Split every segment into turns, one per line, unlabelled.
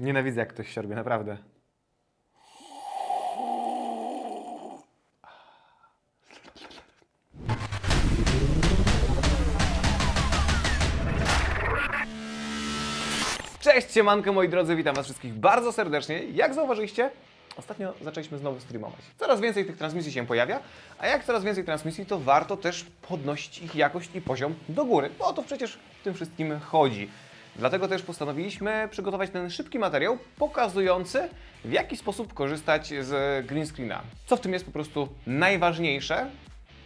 Nienawidzę, jak ktoś siorbie, naprawdę. Cześć, siemanko moi drodzy, witam was wszystkich bardzo serdecznie. Jak zauważyliście, ostatnio zaczęliśmy znowu streamować. Coraz więcej tych transmisji się pojawia, a jak coraz więcej transmisji, to warto też podnosić ich jakość i poziom do góry, bo o to przecież w tym wszystkim chodzi. Dlatego też postanowiliśmy przygotować ten szybki materiał pokazujący, w jaki sposób korzystać z green screena. Co w tym jest po prostu najważniejsze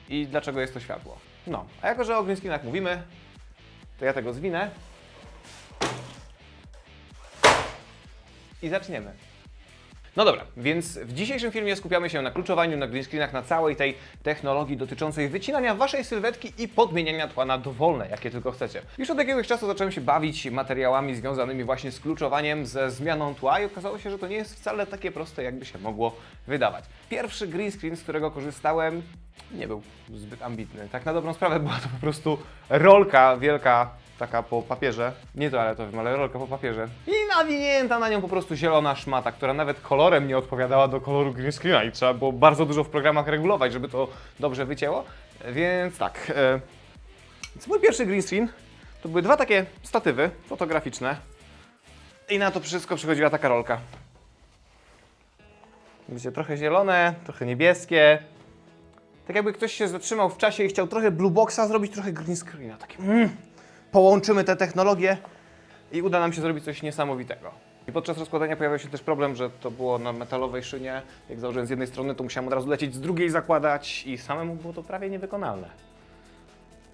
i dlaczego jest to światło. No, a jako, że o green screenach mówimy, to ja tego zwinę i zaczniemy. No dobra, więc w dzisiejszym filmie skupiamy się na kluczowaniu na green screenach, na całej tej technologii dotyczącej wycinania waszej sylwetki i podmieniania tła na dowolne, jakie tylko chcecie. Już od jakiegoś czasu zacząłem się bawić materiałami związanymi właśnie z kluczowaniem, ze zmianą tła i okazało się, że to nie jest wcale takie proste, jakby się mogło wydawać. Pierwszy green screen, z którego korzystałem, nie był zbyt ambitny. Tak na dobrą sprawę była to po prostu rolka wielka, taka po papierze, nie toaletowym, ale rolka po papierze. I nawinięta na nią po prostu zielona szmata, która nawet kolorem nie odpowiadała do koloru green screena i trzeba było bardzo dużo w programach regulować, żeby to dobrze wycięło. Więc tak, e, więc mój pierwszy green screen to były dwa takie statywy fotograficzne i na to wszystko przychodziła taka rolka. Widzicie, trochę zielone, trochę niebieskie. Tak jakby ktoś się zatrzymał w czasie i chciał trochę blue boxa zrobić, trochę green screena. Takie, mm, połączymy te technologie i uda nam się zrobić coś niesamowitego. I podczas rozkładania pojawił się też problem, że to było na metalowej szynie. Jak założyłem z jednej strony, to musiałem od razu lecieć z drugiej zakładać i samemu było to prawie niewykonalne.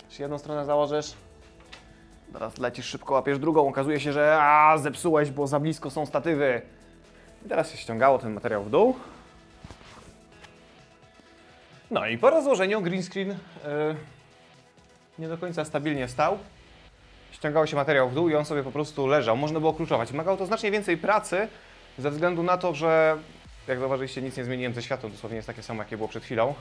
Jeśli jedną stronę założysz, teraz lecisz szybko, łapiesz drugą, okazuje się, że a, zepsułeś, bo za blisko są statywy. I teraz się ściągało ten materiał w dół. No i po rozłożeniu green screen yy, nie do końca stabilnie stał. Ściągało się materiał w dół i on sobie po prostu leżał. Można było kluczować. Wymagało to znacznie więcej pracy ze względu na to, że jak zauważyliście, nic nie zmieniłem ze światłem, dosłownie jest takie samo, jakie było przed chwilą.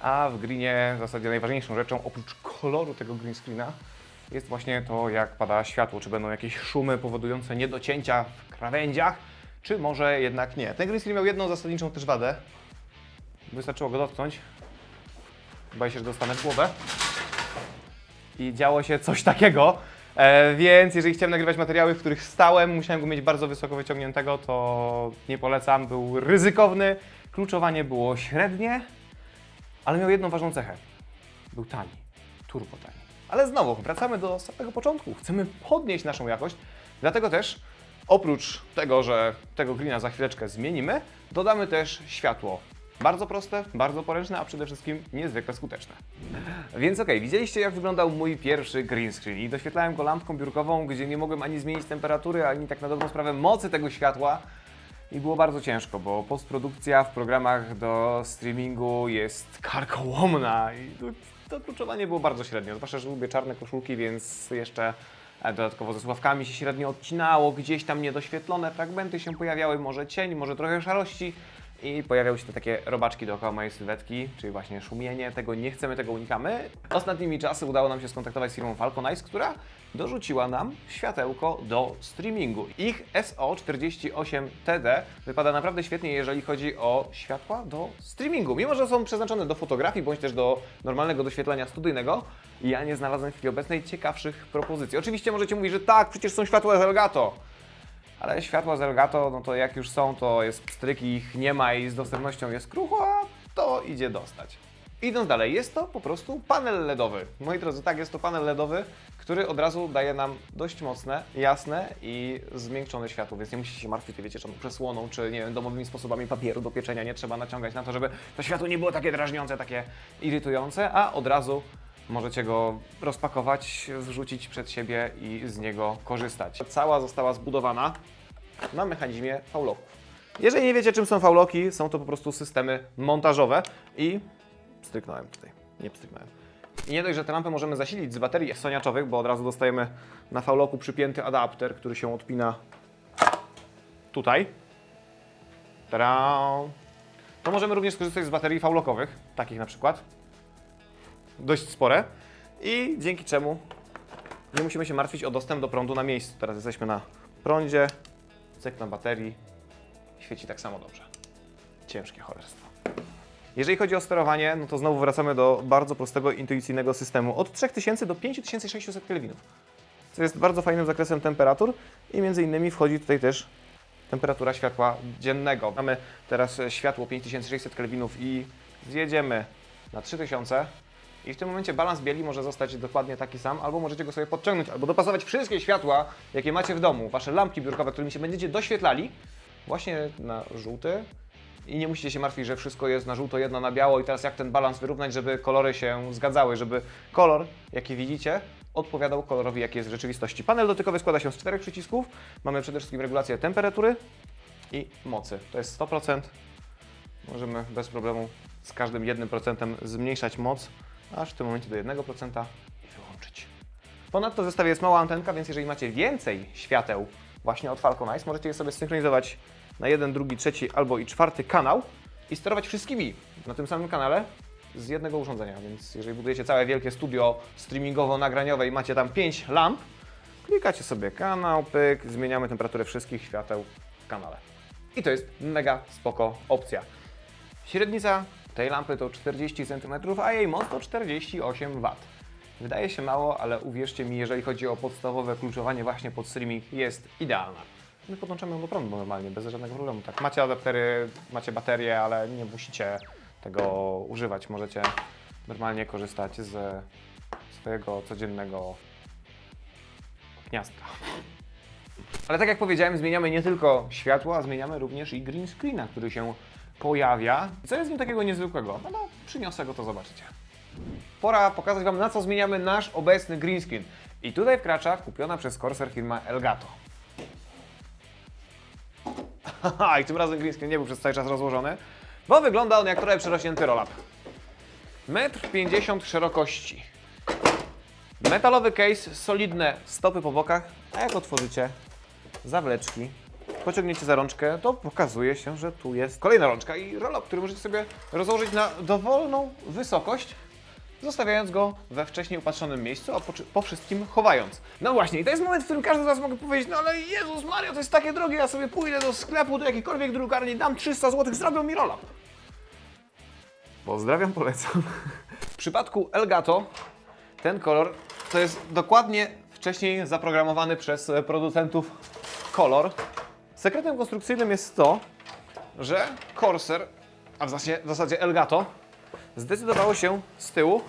A w greenie w zasadzie najważniejszą rzeczą, oprócz koloru tego green screena, jest właśnie to, jak pada światło. Czy będą jakieś szumy powodujące niedocięcia w krawędziach, czy może jednak nie. Ten green screen miał jedną zasadniczą też wadę. Wystarczyło go dotknąć. Boję się, że dostanę w głowę. I działo się coś takiego. E, więc jeżeli chciałem nagrywać materiały, w których stałem, musiałem go mieć bardzo wysoko wyciągniętego, to nie polecam. Był ryzykowny, kluczowanie było średnie, ale miał jedną ważną cechę. Był tani, turbo tani. Ale znowu, wracamy do samego początku. Chcemy podnieść naszą jakość, dlatego też oprócz tego, że tego greena za chwileczkę zmienimy, dodamy też światło. Bardzo proste, bardzo poręczne, a przede wszystkim niezwykle skuteczne. Więc okej, widzieliście jak wyglądał mój pierwszy green screen i doświetlałem go lampką biurkową, gdzie nie mogłem ani zmienić temperatury, ani tak na dobrą sprawę mocy tego światła. I było bardzo ciężko, bo postprodukcja w programach do streamingu jest karkołomna i to, to kluczowanie było bardzo średnio. Zwłaszcza, że lubię czarne koszulki, więc jeszcze e, dodatkowo ze sławkami się średnio odcinało, gdzieś tam niedoświetlone fragmenty się pojawiały, może cień, może trochę szarości i pojawiały się te takie robaczki dookoła mojej sylwetki, czyli właśnie szumienie, tego nie chcemy, tego unikamy. Ostatnimi czasy udało nam się skontaktować z firmą Falconize, która dorzuciła nam światełko do streamingu. Ich SO48TD wypada naprawdę świetnie, jeżeli chodzi o światła do streamingu. Mimo, że są przeznaczone do fotografii bądź też do normalnego doświetlenia studyjnego, ja nie znalazłem w chwili obecnej ciekawszych propozycji. Oczywiście możecie mówić, że tak, przecież są światła z Elgato. Ale światła z Elgato, no to jak już są, to jest pstryk i ich nie ma i z dostępnością jest krucho, a to idzie dostać. Idąc dalej, jest to po prostu panel LEDowy. Moi drodzy, tak, jest to panel LEDowy, który od razu daje nam dość mocne, jasne i zmiękczone światło, więc nie musicie się martwić, wiecie, czy przesłoną, czy nie wiem, domowymi sposobami papieru do pieczenia nie trzeba naciągać na to, żeby to światło nie było takie drażniące, takie irytujące, a od razu możecie go rozpakować, wrzucić przed siebie i z niego korzystać. Cała została zbudowana na mechanizmie fauloków. Jeżeli nie wiecie, czym są fauloki, są to po prostu systemy montażowe i stryknąłem tutaj, nie pstryknąłem. I nie dość, że te lampy możemy zasilić z baterii soniaczowych, bo od razu dostajemy na fauloku przypięty adapter, który się odpina tutaj. Tada! To możemy również skorzystać z baterii faulokowych, takich na przykład. Dość spore. I dzięki czemu nie musimy się martwić o dostęp do prądu na miejscu. Teraz jesteśmy na prądzie, cyk na baterii, świeci tak samo dobrze. Ciężkie cholerstwo. Jeżeli chodzi o sterowanie, no to znowu wracamy do bardzo prostego, intuicyjnego systemu. Od 3000 do 5600 kelwinów. Co jest bardzo fajnym zakresem temperatur i między innymi wchodzi tutaj też temperatura światła dziennego. Mamy teraz światło 5600 kelwinów i zjedziemy na 3000 i w tym momencie balans bieli może zostać dokładnie taki sam, albo możecie go sobie podciągnąć, albo dopasować wszystkie światła, jakie macie w domu, wasze lampki biurkowe, którymi się będziecie doświetlali, właśnie na żółty. I nie musicie się martwić, że wszystko jest na żółto, jedno na biało i teraz jak ten balans wyrównać, żeby kolory się zgadzały, żeby kolor, jaki widzicie, odpowiadał kolorowi, jaki jest w rzeczywistości. Panel dotykowy składa się z czterech przycisków. Mamy przede wszystkim regulację temperatury i mocy. To jest 100%. Możemy bez problemu z każdym 1% zmniejszać moc, aż w tym momencie do 1% i wyłączyć. Ponadto w zestawie jest mała antenka, więc jeżeli macie więcej świateł właśnie od Falcon Eyes, możecie je sobie synchronizować na jeden, drugi, trzeci albo i czwarty kanał i sterować wszystkimi na tym samym kanale z jednego urządzenia. Więc jeżeli budujecie całe wielkie studio streamingowo-nagraniowe i macie tam 5 lamp, klikacie sobie kanał, pyk, zmieniamy temperaturę wszystkich świateł w kanale. I to jest mega spoko opcja. Średnica tej lampy to 40 cm, a jej moc to 48 W. Wydaje się mało, ale uwierzcie mi, jeżeli chodzi o podstawowe kluczowanie właśnie pod streaming, jest idealna. My podłączamy ją do prądu normalnie, bez żadnego problemu. Tak, macie adaptery, macie baterie, ale nie musicie tego używać. Możecie normalnie korzystać ze swojego codziennego gniazdka. Ale tak jak powiedziałem, zmieniamy nie tylko światło, a zmieniamy również i green screena, który się pojawia. Co jest w nim takiego niezwykłego? No, no przyniosę go, to zobaczycie. Pora pokazać Wam, na co zmieniamy nasz obecny green screen. I tutaj wkracza kupiona przez Corsair firma Elgato. Haha, i tym razem green screen nie był przez cały czas rozłożony, bo wygląda on jak trochę przerośnięty roll-up. 1,50 m szerokości. Metalowy case, solidne stopy po bokach, a jak otworzycie zawleczki, pociągniecie za rączkę, to pokazuje się, że tu jest kolejna rączka i roll-up, który możecie sobie rozłożyć na dowolną wysokość, zostawiając go we wcześniej upatrzonym miejscu, a po, po wszystkim chowając. No właśnie, i to jest moment, w którym każdy z Was może powiedzieć, no ale Jezus Mario, to jest takie drogie, ja sobie pójdę do sklepu, do jakiejkolwiek drukarni, dam 300 zł, zrobią mi roll-up. Pozdrawiam, polecam. W przypadku Elgato ten kolor to jest dokładnie wcześniej zaprogramowany przez producentów kolor. Sekretem konstrukcyjnym jest to, że Corsair, a w zasadzie, w zasadzie Elgato, zdecydowało się z tyłu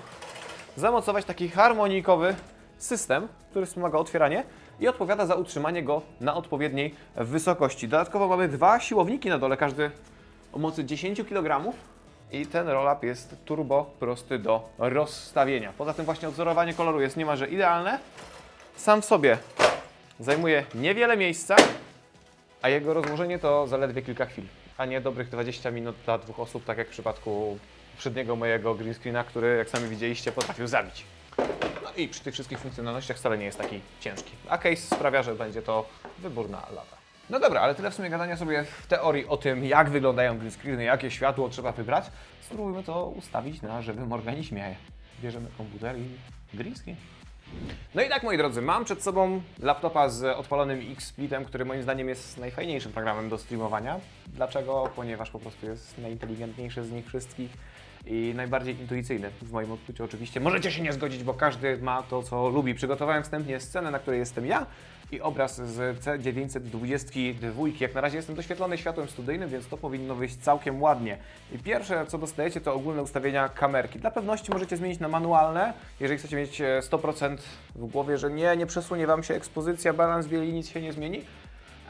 zamocować taki harmonikowy system, który wspomaga otwieranie i odpowiada za utrzymanie go na odpowiedniej wysokości. Dodatkowo mamy dwa siłowniki na dole, każdy o mocy 10 kg i ten roll-up jest turbo prosty do rozstawienia. Poza tym właśnie odzorowanie koloru jest niemalże idealne. Sam w sobie zajmuje niewiele miejsca, a jego rozłożenie to zaledwie kilka chwil, a nie dobrych 20 minut dla dwóch osób, tak jak w przypadku poprzedniego mojego green screena, który jak sami widzieliście potrafił zabić. No i przy tych wszystkich funkcjonalnościach wcale nie jest taki ciężki. A case sprawia, że będzie to wyborna lata. No dobra, ale tyle w sumie gadania sobie w teorii o tym, jak wyglądają green screeny, jakie światło trzeba wybrać. Spróbujmy to ustawić na żywym organizmie. Bierzemy komputer i green screen. No i tak, moi drodzy, mam przed sobą laptopa z odpalonym X-Splitem, który moim zdaniem jest najfajniejszym programem do streamowania. Dlaczego? Ponieważ po prostu jest najinteligentniejszy z nich wszystkich i najbardziej intuicyjny w moim odczuciu oczywiście. Możecie się nie zgodzić, bo każdy ma to, co lubi. Przygotowałem wstępnie scenę, na której jestem ja i obraz z C922. Jak na razie jestem doświetlony światłem studyjnym, więc to powinno wyjść całkiem ładnie. I pierwsze, co dostajecie, to ogólne ustawienia kamerki. Dla pewności możecie zmienić na manualne, jeżeli chcecie mieć e, 100% w głowie, że nie, nie przesunie Wam się ekspozycja, balans bieli, nic się nie zmieni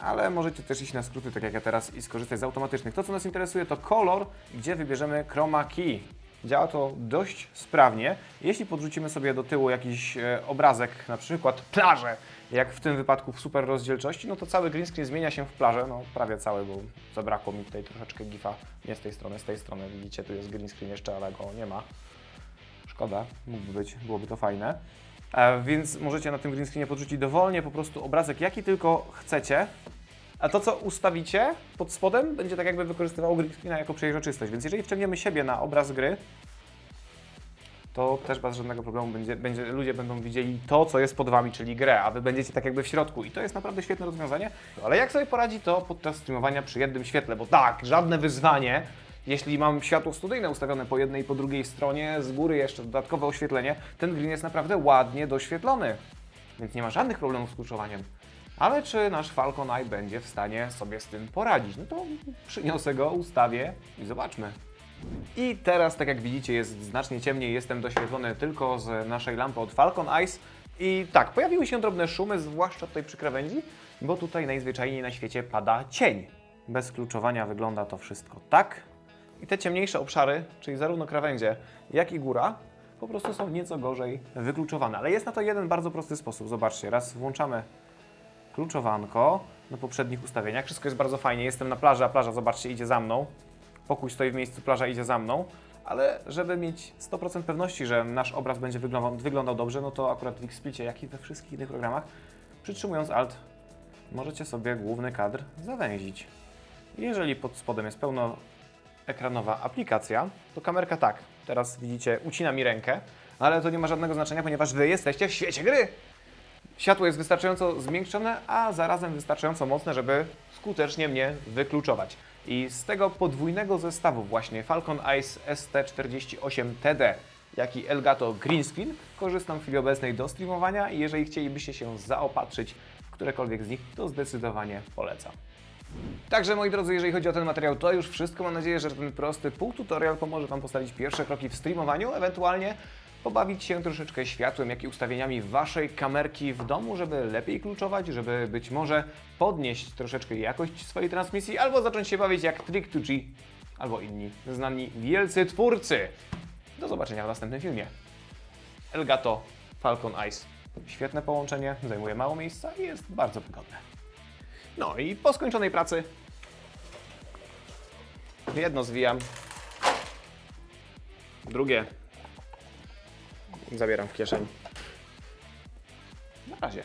ale możecie też iść na skróty, tak jak ja teraz, i skorzystać z automatycznych. To, co nas interesuje, to kolor, gdzie wybierzemy chroma key. Działa to dość sprawnie. Jeśli podrzucimy sobie do tyłu jakiś e, obrazek, na przykład plażę, jak w tym wypadku w super rozdzielczości, no to cały green screen zmienia się w plażę, no prawie cały, bo zabrakło mi tutaj troszeczkę gifa, nie z tej strony, z tej strony, widzicie, tu jest green screen jeszcze, ale go nie ma. Szkoda, mógłby być, byłoby to fajne. E, więc możecie na tym green screenie podrzucić dowolnie po prostu obrazek, jaki tylko chcecie. A to, co ustawicie pod spodem, będzie tak jakby wykorzystywało green screena jako przejrzystość. Więc jeżeli wciągniemy siebie na obraz gry, to też bez żadnego problemu będzie, będzie, ludzie będą widzieli to, co jest pod Wami, czyli grę, a Wy będziecie tak jakby w środku. I to jest naprawdę świetne rozwiązanie. Ale jak sobie poradzi to podczas streamowania przy jednym świetle? Bo tak, żadne wyzwanie, jeśli mam światło studyjne ustawione po jednej i po drugiej stronie, z góry jeszcze dodatkowe oświetlenie, ten green jest naprawdę ładnie doświetlony. Więc nie ma żadnych problemów z kluczowaniem. Ale czy nasz Falcon Eye będzie w stanie sobie z tym poradzić? No to przyniosę go, ustawię i zobaczmy. I teraz, tak jak widzicie, jest znacznie ciemniej, jestem doświetlony tylko z naszej lampy od Falcon Eyes. I tak, pojawiły się drobne szumy, zwłaszcza tutaj przy krawędzi, bo tutaj najzwyczajniej na świecie pada cień. Bez kluczowania wygląda to wszystko tak. I te ciemniejsze obszary, czyli zarówno krawędzie, jak i góra, po prostu są nieco gorzej wykluczowane. Ale jest na to jeden bardzo prosty sposób. Zobaczcie, raz włączamy kluczowanko na poprzednich ustawieniach. Wszystko jest bardzo fajnie. Jestem na plaży, a plaża, zobaczcie, idzie za mną. Pokój stoi w miejscu, plaża idzie za mną. Ale żeby mieć 100% pewności, że nasz obraz będzie wyglądał, wyglądał dobrze, no to akurat w Xsplicie, jak i we wszystkich innych programach, przytrzymując Alt, możecie sobie główny kadr zawęzić. Jeżeli pod spodem jest pełnoekranowa aplikacja, to kamerka tak, teraz widzicie, ucina mi rękę, ale to nie ma żadnego znaczenia, ponieważ Wy jesteście w świecie gry. Światło jest wystarczająco zmiękczone, a zarazem wystarczająco mocne, żeby skutecznie mnie wykluczować. I z tego podwójnego zestawu właśnie Falcon Eyes ST48TD, jak i Elgato Green Screen korzystam w chwili obecnej do streamowania i jeżeli chcielibyście się zaopatrzyć w którekolwiek z nich, to zdecydowanie polecam. Także moi drodzy, jeżeli chodzi o ten materiał, to już wszystko. Mam nadzieję, że ten prosty półtutorial pomoże Wam postawić pierwsze kroki w streamowaniu, ewentualnie pobawić się troszeczkę światłem, jak i ustawieniami Waszej kamerki w domu, żeby lepiej kluczować, żeby być może podnieść troszeczkę jakość swojej transmisji, albo zacząć się bawić jak Trick2G, albo inni znani wielcy twórcy. Do zobaczenia w następnym filmie. Elgato Falcon Ice. Świetne połączenie, zajmuje mało miejsca i jest bardzo wygodne. No i po skończonej pracy jedno zwijam, drugie zabieram w kieszeń. Na razie.